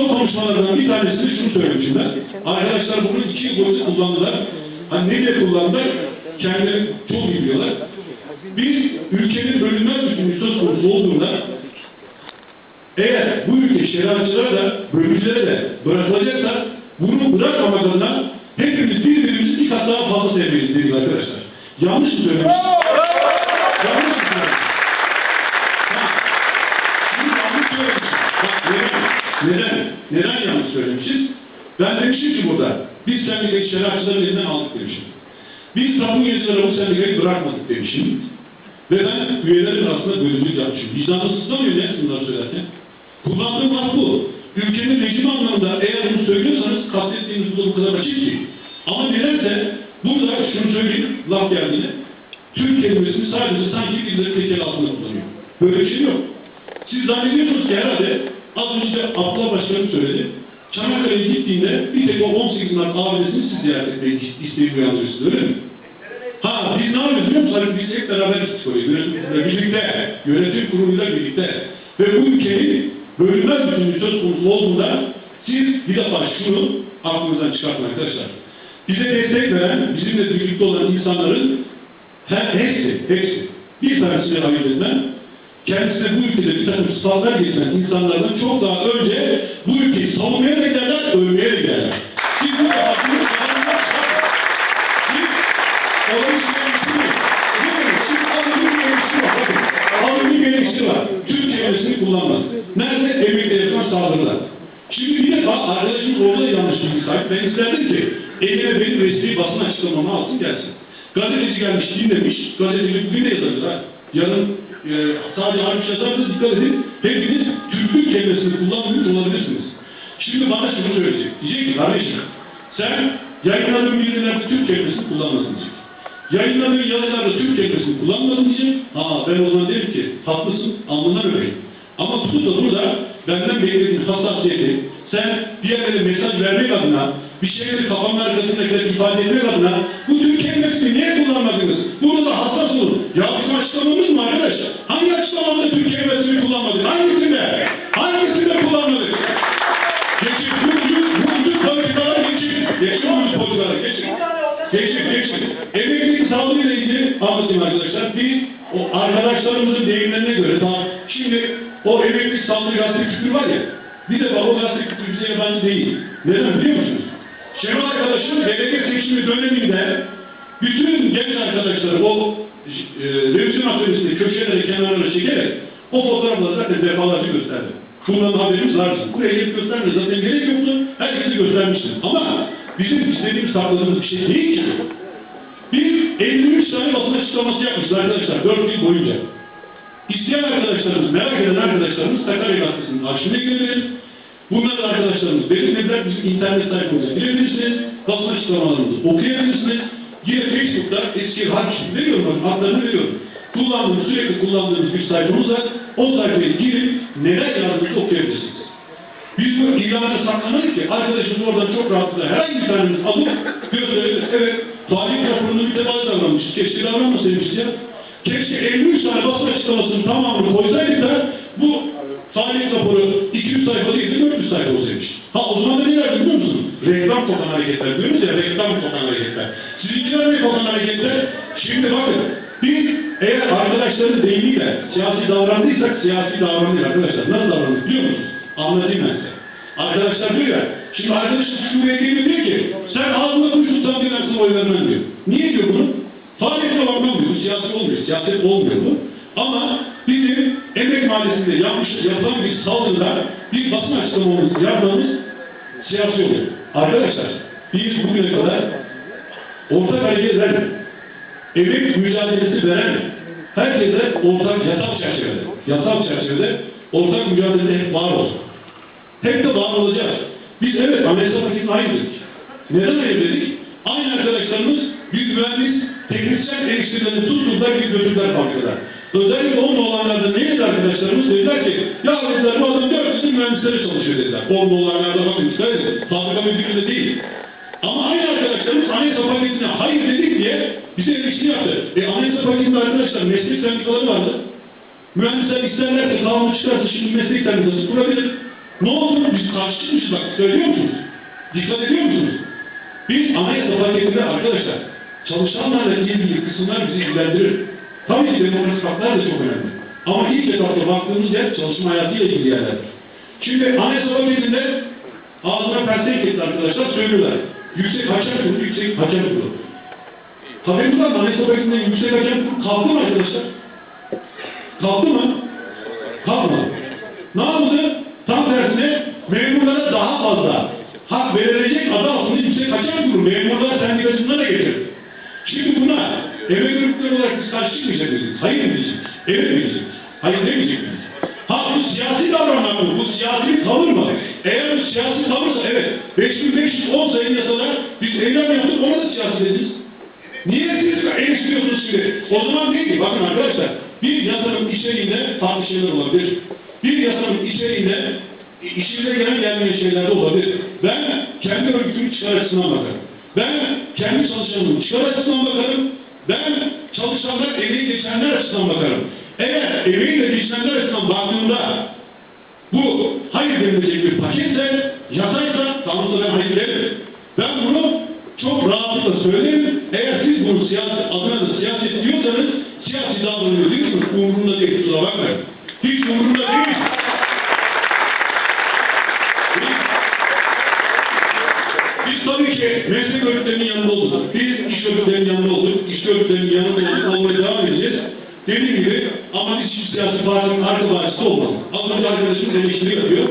O konuşmalardan bir tanesini şunu söylemişim. Arkadaşlar bunu iki yıl boyunca kullandılar. Hani ne diye kullandılar? Kendileri çok iyi biliyorlar. Biz ülkenin bölünmez bütünlüğü söz konusu olduğunda eğer bu ülke şeriatçılara da bölücülere de bırakılacaksa bunu bırakmamak adına hepimiz birbirimizi bir kat daha fazla sevmeliyiz dedik arkadaşlar. Yanlış mı söylemişim? Yanlış mı söylemişim? Ha, Şimdi yanlış söylemişim. Bak neden? Neden? Yanlış söylemişiz? Ben demişim ki burada, biz sendikayı şeriatçıların elinden aldık demişim. Biz tapu yöneticileri bu sendikayı bırakmadık demişim. Ve ben üyelerin arasında bölümlük yapmışım. Vicdanınızdan öyle bunları söylerken. Kullandığım laf bu. Ülkenin rejimi anlamında eğer bunu söylüyorsanız kastettiğiniz bu da bu kadar açık ki. Ama nedense burada şunu söyleyeyim, laf geldiğinde Türk kelimesini sadece sanki birileri tekel altında kullanıyor. Böyle bir şey yok. Siz zannediyorsunuz ki herhalde az önce Abdullah Başkanım söyledi. Çanakkale'ye gittiğinde bir tek o 18 Mart abidesini siz ziyaret etmeyi isteği uyandırırsınız öyle mi? Ha biz ne yapıyoruz biliyor musunuz? Biz hep beraber gittik oraya. Yönetim kuruluyla birlikte, yönetim kuruluyla birlikte. Ve bu ülkenin bölünmez bütünlüğü söz konusu olduğunda siz bir defa şunu aklınızdan çıkartın arkadaşlar. Bize destek veren, bizimle birlikte olan insanların her, hepsi, hepsi bir tanesini ayırt etmem, kendisine bu ülkede bir takım sıfatlar getiren insanlardan çok daha önce bu ülkeyi savunmaya da giderler, ölmeye de giderler. Siz bu bir kelimesini kullanmaz. Nerede? Emekli yapılan saldırılar. Şimdi bir defa arkadaşımız orada yanlış bilgi sahip. Ben isterdim ki eline benim resmi basın açıklamamı alsın gelsin. Gazeteci gelmiş dinlemiş. Gazeteci bugün de yazarız ha. Yarın e, sadece harbi yazarsanız dikkat edin. Hepiniz Türklük kelimesini kullanmıyor olabilirsiniz. Şimdi bana şunu söyleyecek. Diyecek ki kardeşim sen yayınladığın bilgilerde Türk kelimesini kullanmasın diyecek. Yayınladığın yazılarda Türk kelimesini kullanmadın diyecek. Aa ben o zaman derim ki haklısın alnından öpeyim. Ama tutup da burada benden beklediğin hassasiyeti sen diğerlere mesaj vermek adına bir şeyleri kafanın arkasındakileri ifade etmek adına bu Türk kelimesini niye kullanmadınız? Burada da Geçin, geçin. Emeklilik sağlığı ile ilgili anlatayım arkadaşlar. Biz o arkadaşlarımızın deyimlerine göre tamam. Şimdi o emeklilik sağlığı gazete kültürü var ya. Bir de o gazete kültürü bize yabancı değil. Neden biliyor musunuz? Şenol arkadaşım belediye seçimi döneminde bütün genç arkadaşları o e, revizyon atölyesinde köşeleri kenarlara çekerek o fotoğrafları zaten defalarca gösterdi. Bundan haberimiz var. Buraya gelip göstermedi. Zaten gerek yoktu. Herkese göstermiştir. Ama bizim istediğimiz sakladığımız bir şey değil ki. Biz 53 tane basın açıklaması yapmışız arkadaşlar 4 yıl boyunca. İsteyen arkadaşlarımız, merak eden arkadaşlarımız Sakarya Gazetesi'nin arşivine girebilir. Bunlar da arkadaşlarımız belirlediler bizim internet sayfamıza girebilirsiniz. Basın açıklamalarımızı okuyabilirsiniz. Yine Facebook'ta eski arşiv veriyorum bakın adlarını veriyorum. Kullandığımız, sürekli kullandığımız bir sayfamız var. O sayfaya girip neler yazdığınızı okuyabilirsiniz. Biz bu ilana saklamadık ki arkadaşımız oradan çok rahatlıkla herhangi bir tanemiz alıp gösterebilir. Evet, tarih raporunda bir tebalı davranmışız. Keşke davranmasaymışız ya. Keşke 53 tane basın açıklamasının tamamını koysaydık da bu tarih raporu 200 sayfa değil de 400 sayfa olsaymış. Ha o zaman da ne derdi biliyor musun? Reklam kokan hareketler diyoruz ya, reklam kokan hareketler. Sizinkiler ne kokan hareketler? Şimdi bakın, biz eğer arkadaşların deyimiyle siyasi davrandıysak siyasi davranıyor arkadaşlar. Nasıl davranıyor biliyor musunuz? Anlatayım ben size. Arkadaşlar diyor ya, şimdi arkadaşım Cumhuriyet geliyor diyor ki, sen ağzına kuş tutsan dilersin oy vermem diyor. Niye diyor bunu? Faaliyet olandan diyor, siyasi olmuyor, siyaset olmuyor bu. Ama bizim Emek Mahallesi'nde yapmış, yapılan bir saldırıda bir basın açıklamamız yapmamız siyasi oluyor. Arkadaşlar, biz bugüne kadar ortak hareket eden, emek mücadelesi veren herkese ortak yasal çerçevede, yasal çerçevede ortak mücadelede var olsun. Hep de var olacağız. Biz evet anayasa paketini ayırdık. Neden ayırdık? Aynı arkadaşlarımız bir mühendis, teknisyen eleştirilerini tuttular bir götürdüler fabrikalar. Özellikle onun olanlarda ne dedi arkadaşlarımız? Dediler ki, ya dediler bu adam 400 yıl mühendislere çalışıyor dediler. Onun olanlarda bakın dikkat edin. Fabrika müdürü de değil. Ama aynı arkadaşlarımız anayasa paketine hayır dedik diye bize eleştiri yaptı. E anayasa paketinde arkadaşlar meslek sendikaları vardı. Mühendisler isterlerse kanunu çıkarsa şimdi meslek sendikası kurabilir. Ne oldu? Biz karşıymışız bak söylüyor musunuz? Dikkat ediyor musunuz? Biz anayasa paketinde arkadaşlar çalışanlarla ilgili kısımlar bizi ilgilendirir. Tabii ki demokrasi haklar da çok önemli. Ama ilk etapta baktığımız yer çalışma hayatıyla ilgili yerlerdir. Şimdi anayasa paketinde ağzına persek etti arkadaşlar söylüyorlar. Yüksek hakem kurulu, yüksek hakem kurulu. Haberiniz var mı? Anayasa paketinde yüksek hakem kurulu kalktı mı arkadaşlar? Kalktı mı? Kalkmadı. Ne yaptı? Tam tersine memurlara daha fazla hak verilecek adı altında yüksek hakem kurulu. Memurlar sendikasında da getirdi. Şimdi buna emek örgütleri olarak biz karşı çıkmayacak mıyız? Hayır diyeceğiz. Evet diyeceğiz. Hayır demeyecek miyiz? Ha bu siyasi davranmak mı? Bu siyasi tavır mı? Eğer bu siyasi tavırsa evet. 5510 sayılı yasalar biz eylem yaptık ona da siyasi dediniz. Niye siz eleştiriyorsunuz şimdi? O zaman değil bakın içeriğinde farklı şeyler olabilir. Bir yasanın içeriğinde işimize gelen gelmeyen şeyler de olabilir. Ben kendi örgütümün çıkar açısından bakarım. Ben kendi çalışanımın çıkar açısından bakarım. Ben çalışanlar emeği geçenler açısından bakarım. Eğer emeği de geçenler açısından baktığımda bu hayır denilecek bir paketse, yasaysa da ben hayır derim. Ben bunu çok rahatlıkla söylerim. Eğer siz bunu siyaset adına da siyaset diyorsanız siyasi davranıyor diyorsunuz. Umurumda değil kusura bakmayın. Hiç umurumda değil. Biz tabii ki meslek örgütlerinin yanında olduk. Biz iş örgütlerinin yanında olduk. İş örgütlerinin yanında olduk. Olmaya devam edeceğiz. Dediğim gibi ama biz hiç siyasi partinin arka bahçesi olmadık. Az önce arkadaşımız eleştiri yapıyor.